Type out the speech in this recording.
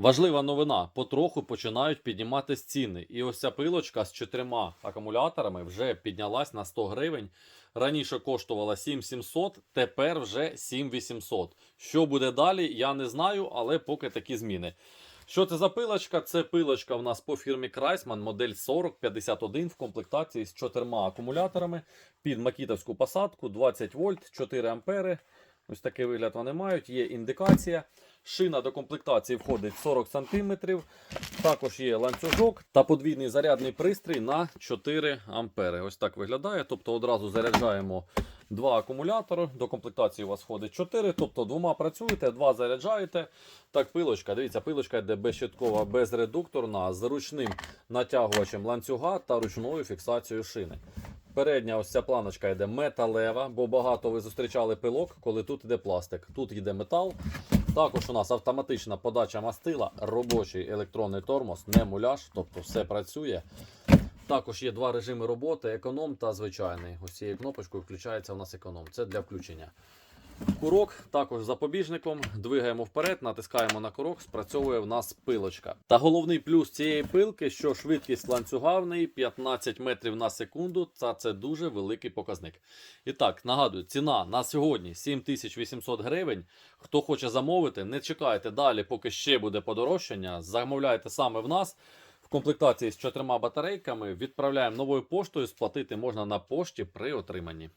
Важлива новина: потроху починають підніматись ціни. І ось ця пилочка з чотирма акумуляторами вже піднялась на 100 гривень. Раніше коштувала 7700, тепер вже 7800. Що буде далі, я не знаю, але поки такі зміни. Що це за пилочка? Це пилочка в нас по фірмі Крайсман, модель 4051 в комплектації з чотирма акумуляторами під макітовську посадку 20 вольт, 4 ампери. Ось такий вигляд вони мають. Є індикація. Шина до комплектації входить 40 см. Також є ланцюжок та подвійний зарядний пристрій на 4 ампери. Ось так виглядає. Тобто одразу заряджаємо два акумулятори. До комплектації у вас входить 4. Тобто двома працюєте, два заряджаєте. Так, пилочка. Дивіться, пилочка йде безщиткова, безредукторна, з ручним натягувачем ланцюга та ручною фіксацією шини. Передня ось ця планочка йде металева, бо багато ви зустрічали пилок, коли тут йде пластик. Тут йде метал. Також у нас автоматична подача мастила, робочий електронний тормоз, не муляж, тобто все працює. Також є два режими роботи: економ та звичайний. Ось цією кнопочкою включається у нас економ. Це для включення. Курок також запобіжником. Двигаємо вперед, натискаємо на курок, спрацьовує в нас пилочка. Та головний плюс цієї пилки, що швидкість ланцюга в неї 15 метрів на секунду. Та це дуже великий показник. І так, нагадую, ціна на сьогодні 7800 гривень. Хто хоче замовити, не чекайте далі, поки ще буде подорожчання. Замовляйте саме в нас. В комплектації з чотирма батарейками відправляємо новою поштою. Сплатити можна на пошті при отриманні.